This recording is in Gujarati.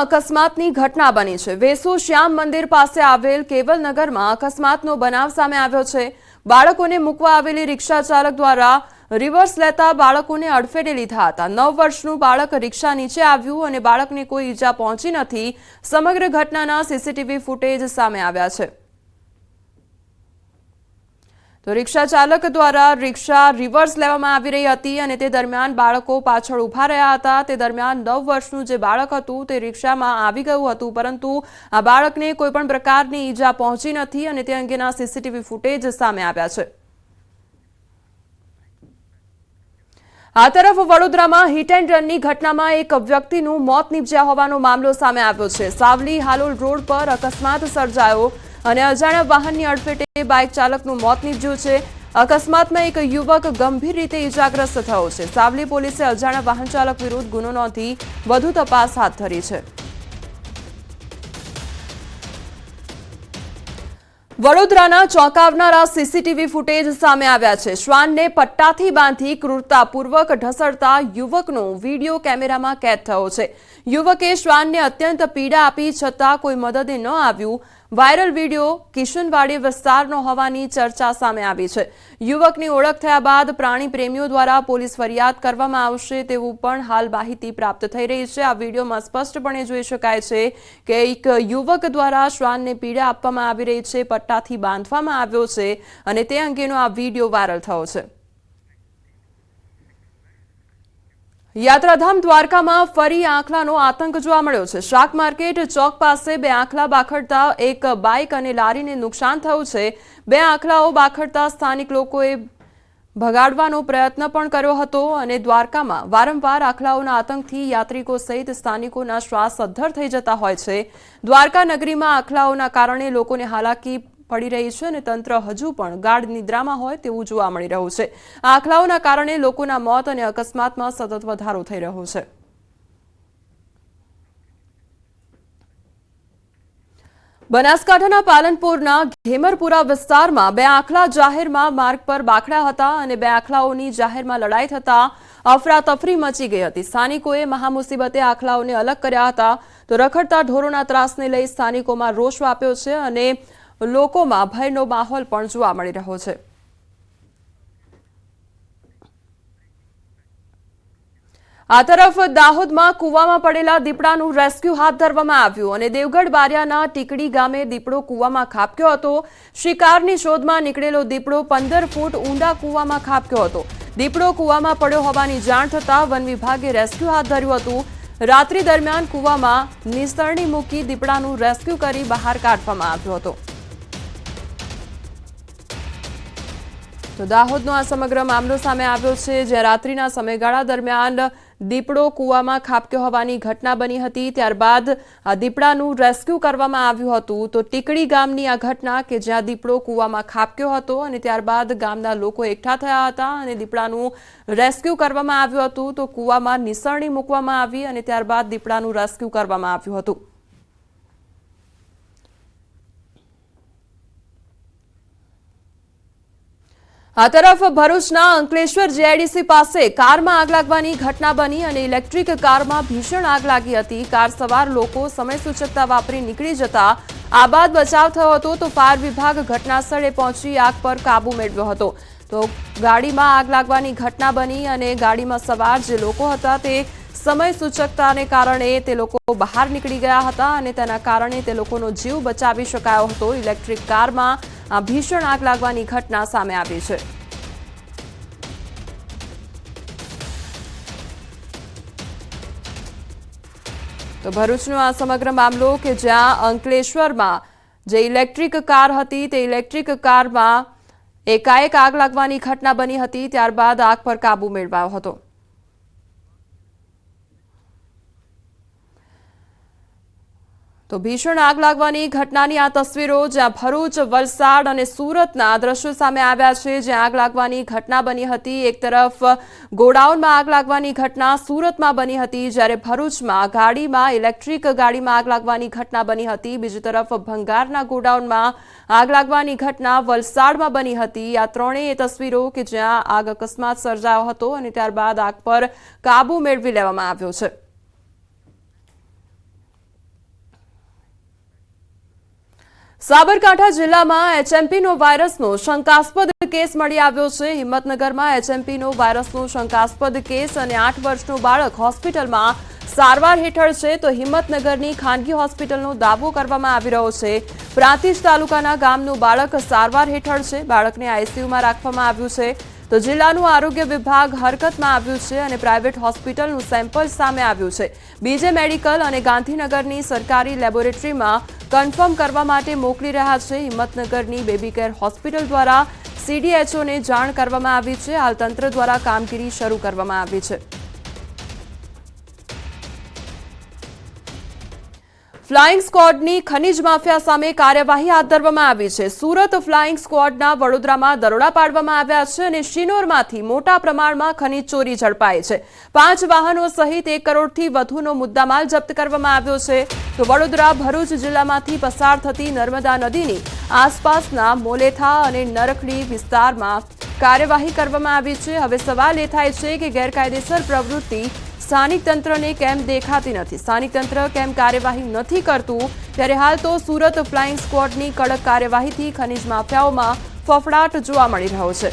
અકસ્માતની ઘટના બની છે. વેસુ શ્યામ મંદિર પાસે આવેલ કેવલનગરમાં અકસ્માતનો બનાવ સામે આવ્યો છે. બાળકોને મૂકવા આવેલી રિક્ષા ચાલક દ્વારા રિવર્સ લેતા બાળકોને અડફેટે લીધા હતા. નવ વર્ષનું બાળક રિક્ષા નીચે આવ્યું અને બાળકને કોઈ ઈજા પહોંચી નથી. સમગ્ર ઘટનાના સીસીટીવી ફૂટેજ સામે આવ્યા છે. તો રિક્ષા ચાલક દ્વારા રિક્ષા રિવર્સ લેવામાં આવી રહી હતી અને તે દરમિયાન બાળકો પાછળ ઊભા રહ્યા હતા. તે દરમિયાન નવ વર્ષનું જે બાળક હતું તે રિક્ષામાં આવી ગયું હતું, પરંતુ આ બાળકને કોઈ પણ પ્રકારની ઈજા પહોંચી નથી અને તે અંગેના સીસીટીવી ફૂટેજ સામે આવ્યા છે. આ તરફ વડોદરામાં હિટ એન્ડ રનની ઘટનામાં એક વ્યક્તિનું મોત નીપજ્યા હોવાનો મામલો સામે આવ્યો છે. સાવલી હાલોલ રોડ પર અકસ્માત સર્જાયો. અને અજાણ્યા વાહનની અડફેટે બાઇક ચાલકનું મોત નીપજ્યું છે. અકસ્માતમાં એક યુવક ગંભીર રીતે ઇજાગ્રસ્ત થયો છે. સાવલી પોલીસે અજાણ્યા વાહન ચાલક વિરુદ્ધ ગુનો નોંધી વધુ તપાસ હાથ ધરી છે. વડોદરાના ચોંકાવનારા સીસીટીવી ફૂટેજ સામે આવ્યા છે. શ્વાનને પટ્ટાથી બાંધી ક્રૂરતાપૂર્વક ઢસડતા યુવકનો વીડિયો કેમેરામાં કેદ થયો છે. યુવકે શ્વાનને અત્યંત પીડા આપી છતાં કોઈ મદદે ન આવ્યું. વાયરલ વીડિયો કિશનવાડી વિસ્તારનો હોવાની ચર્ચા સામે આવી છે. યુવકની ઓળખ થયા બાદ પ્રાણી પ્રેમીઓ દ્વારા પોલીસ ફરિયાદ કરવામાં આવશે તેવું પણ હાલ માહિતી પ્રાપ્ત થઈ રહી છે. આ વિડીયોમાં સ્પષ્ટપણે જોઈ શકાય છે કે એક યુવક દ્વારા શ્વાનને પીડા આપવામાં આવી રહી છે, પટ્ટાથી બાંધવામાં આવ્યો છે અને તે અંગેનો આ વીડિયો વાયરલ થયો છે. યાત્રાધામ દ્વારકામાં ફરી આંખલાનો આતંક જોવા મળ્યો છે. શાક માર્કેટ ચોક પાસે બે આંખલા બાખડતા એક બાઇક અને લારીને નુકસાન થયું છે. બે આંખલાઓ બાખડતા સ્થાનિક લોકોએ ભગાડવાનો પ્રયત્ન પણ કર્યો હતો અને દ્વારકામાં વારંવાર આખલાઓના આતંકથી યાત્રિકો સહિત સ્થાનિકોના શ્વાસ અદ્ધર થઈ જતા હોય છે. દ્વારકા નગરીમાં આખલાઓના કારણે લોકોને હાલાકી પડી રહી છે અને તંત્ર હજુ પણ ગાઢ નિદ્રામાં હોય તેવું જોવા મળી રહ્યું છે. આખલાઓના કારણે લોકોના મોત અને અકસ્માતમાં સતત વધારો થઈ રહ્યો છે. બનાસકાંઠાના પાલનપુરના ઘેમરપુરા વિસ્તારમાં બે આખલા જાહેરમાં માર્ગ પર બાખડા હતા અને બે આખલાઓની જાહેરમાં લડાઈ થતા અફરાતફરી મચી ગઈ હતી. સ્થાનિકોએ મહામુસીબતે આખલાઓને અલગ કર્યા હતા. તો રખડતા ઢોરોના ત્રાસને લઈ સ્થાનિકોમાં રોષ વાપ્યો છે અને લોકોમાં ભયનો માહોલ પણ જોવા મળી રહ્યો છે. આ તરફ દાહોદમાં કૂવામાં પડેલા દીપડાનું રેસ્ક્યુ હાથ ધરવામાં આવ્યું અને દેવગઢ બારિયાના ટીકડી ગામે દીપડો કૂવામાં ખાબક્યો હતો. શિકારની શોધમાં નીકળેલો દીપડો પંદર ફૂટ ઊંડા કૂવામાં ખાબક્યો હતો. દીપડો કૂવામાં પડ્યો હોવાની જાણ થતાં વન વિભાગે રેસ્ક્યુ હાથ ધર્યું હતું. રાત્રિ દરમિયાન કૂવામાં નિસરણી મૂકી દીપડાનું રેસ્ક્યુ કરી બહાર કાઢવામાં આવ્યો હતો. તો દાહોદનો આ સમગ્ર મામલો સામે આવ્યો છે જ્યાં રાત્રિના સમયગાળા દરમિયાન દીપડો કૂવામાં ખાબક્યો હોવાની ઘટના બની હતી. ત્યારબાદ આ દીપડાનું રેસ્ક્યુ કરવામાં આવ્યું હતું. તો ટીકડી ગામની આ ઘટના કે જ્યાં દીપડો કૂવામાં ખાબક્યો હતો અને ત્યારબાદ ગામના લોકો એકઠા થયા હતા અને દીપડાનું રેસ્ક્યુ કરવામાં આવ્યું હતું. તો કૂવામાં નિસરણી મૂકવામાં આવી અને ત્યારબાદ દીપડાનું રેસ્ક્યુ કરવામાં આવ્યું હતું. આ તરફ ભરૂચના અંકલેશ્વર જેઆઈડીસી પાસે કારમાં આગ લાગવાની ઘટના બની અને ઇલેક્ટ્રિક કારમાં ભીષણ આગ લાગી હતી. કાર સવાર લોકો સમય સૂચકતા વાપરી નીકળી જતા આ બાદ બચાવ થયો હતો તો ફાયર વિભાગ ઘટનાસ્થળે પહોંચી આગ પર કાબુ મેળવ્યો હતો. તો ગાડીમાં આગ લાગવાની ઘટના બની અને ગાડીમાં સવાર જે લોકો હતા તે સમય સૂચકતાને કારણે તે લોકો બહાર નીકળી ગયા હતા અને તેના કારણે તે લોકોનો જીવ બચાવી શકાયો હતો. ઇલેક્ટ્રિક કારમાં આ ભીષણ આગ લાગવાની ઘટના સામે આવી છે. તો ભરૂચનો આ સમગ્ર મામલો કે જ્યાં અંકલેશ્વરમાં જે ઇલેક્ટ્રિક કાર હતી તે ઇલેક્ટ્રિક કારમાં એકાએક આગ લાગવાની ઘટના બની હતી, ત્યારબાદ આગ પર કાબુ મેળવાયો હતો. તો ભીષણ આગ લાગવાની ઘટનાની આ તસવીરો જ્યાં ભરૂચ, વલસાડ અને સુરતના દ્રશ્યો સામે આવ્યા છે, જ્યાં આગ લાગવાની ઘટના બની હતી. એક તરફ ગોડાઉનમાં આગ લાગવાની ઘટના સુરતમાં બની હતી, જ્યારે ભરૂચમાં ગાડીમાં, ઇલેક્ટ્રિક ગાડીમાં આગ લાગવાની ઘટના બની હતી. બીજી તરફ ભંગારના ગોડાઉનમાં આગ લાગવાની ઘટના વલસાડમાં બની હતી. આ ત્રણેય તસવીરો કે જ્યાં આગ અકસ્માત સર્જાયો હતો અને ત્યારબાદ આગ પર કાબુ મેળવી લેવામાં આવ્યો છે. સાબરકાંઠા જિલ્લામાં એચએમપીનો વાયરસનો શંકાસ્પદ કેસ મળી આવ્યો છે. હિંમતનગરમાં એચએમપીનો વાયરસનો શંકાસ્પદ કેસ અને આઠ વર્ષનું બાળક હોસ્પિટલમાં સારવાર હેઠળ છે તો હિંમતનગરની ખાનગી હોસ્પિટલનો દાવો કરવામાં આવી રહ્યો છે. પ્રાંતિજ તાલુકાના ગામનું બાળક સારવાર હેઠળ છે. બાળકને આઈસીયુમાં રાખવામાં આવ્યું છે. તો જિલ્લાનું આરોગ્ય વિભાગ હરકતમાં આવ્યું છે અને પ્રાઇવેટ હોસ્પિટલનું સેમ્પલ સામે આવ્યું છે. બીજે મેડિકલ અને ગાંધીનગરની સરકારી લેબોરેટરીમાં કન્ફર્મ કરવા માટે મોકલી રહ્યા છે. હિંમતનગરની બેબી કેર હોસ્પિટલ દ્વારા સીડીએચઓને જાણ કરવામાં આવી છે. હાલ તંત્ર દ્વારા કામગીરી શરૂ કરવામાં આવી છે. ફ્લાઇંગ સ્ક્વોડની ખનીજ માફિયા સામે કાર્યવાહી હાથ ધરવામાં આવી છે. સુરત ફ્લાઇંગ સ્ક્વોડના વડોદરામાં દરોડા પાડવામાં આવ્યા છે અને શિનોરમાંથી મોટા પ્રમાણમાં ખનીજ ચોરી ઝડપાઈ છે. પાંચ વાહનો સહિત એક કરોડથી વધુનો મુદ્દામાલ જપ્ત કરવામાં આવ્યો છે. તો વડોદરા, ભરૂચ જિલ્લામાંથી પસાર થતી નર્મદા નદીની આસપાસના મોલેથા અને નરખડી વિસ્તારમાં કાર્યવાહી કરવામાં આવી છે. હવે સવાલ એ થાય છે કે ગેરકાયદેસર પ્રવૃત્તિ સ્થાનિક તંત્રને કેમ દેખાતી નથી? સ્થાનિક તંત્ર કેમ કાર્યવાહી નથી કરતું? ત્યારે હાલ તો સુરત ફ્લાઇંગ સ્કવોડની કડક કાર્યવાહીથી ખનીજ માફિયાઓમાં ફફડાટ જોવા મળી રહ્યો છે.